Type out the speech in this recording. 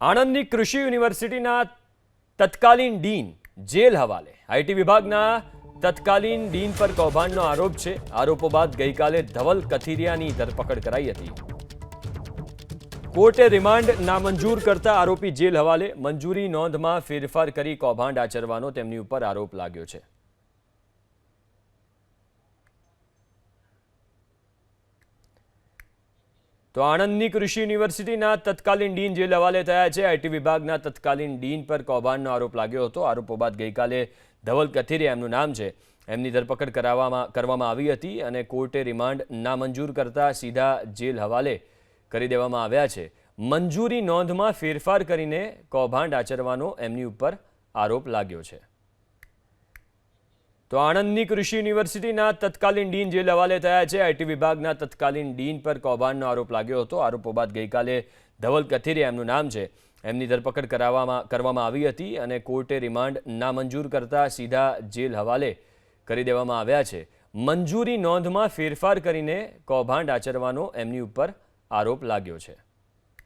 આણંદની કૃષિ યુનિવર્સિટીના તત્કાલીન ડીન જેલ હવાલે. આઈટી વિભાગના તત્કાલીન ડીન પર કૌભાંડનો આરોપ છે. આરોપો બાદ ગઈકાલે ધવલ કથિરિયાની ધરપકડ કરાઈ હતી. કોર્ટે રિમાન્ડ નામંજૂર કરતા આરોપી જેલ હવાલે મંજૂરી નોંધમાં ફેરફાર કરી કૌભાંડ આચરવાનો તેમની ઉપર આરોપ લાગ્યો છે. તો આણંદની કૃષિ યુનિવર્સિટીના તત્કાલીન ડીન જેલ હવાલે થયા છે. આઈટી વિભાગના તત્કાલીન ડીન પર કૌભાંડનો આરોપ લાગ્યો હતો. આરોપો બાદ ગઈકાલે ધવલ કથિરિયા એમનું નામ છે. એમની ધરપકડ કરાવવામાં, કરવામાં આવી હતી અને કોર્ટે રિમાન્ડ નામંજૂર કરતા સીધા જેલ હવાલે કરી દેવામાં આવ્યા છે. મંજૂરી નોંધમાં ફેરફાર કરીને કૌભાંડ આચરવાનો એમની ઉપર આરોપ લાગ્યો છે. તો આણંદની કૃષિ યુનિવર્સિટીના તત્કાલીન ડીન જેલ હવાલે થયા છે. આઈટી વિભાગના તત્કાલીન ડીન પર કૌભાંડનો આરોપ લાગ્યો હતો. આરોપો બાદ ગઈકાલે ધવલ કથિરિયા એમનું નામ છે. એમની ધરપકડ કરાવવામાં, કરવામાં આવી હતી અને કોર્ટે રિમાન્ડ નામંજૂર કરતા સીધા જેલ હવાલે કરી દેવામાં આવ્યા છે. મંજૂરી નોંધમાં ફેરફાર કરીને કૌભાંડ આચરવાનો એમની ઉપર આરોપ લાગ્યો છે.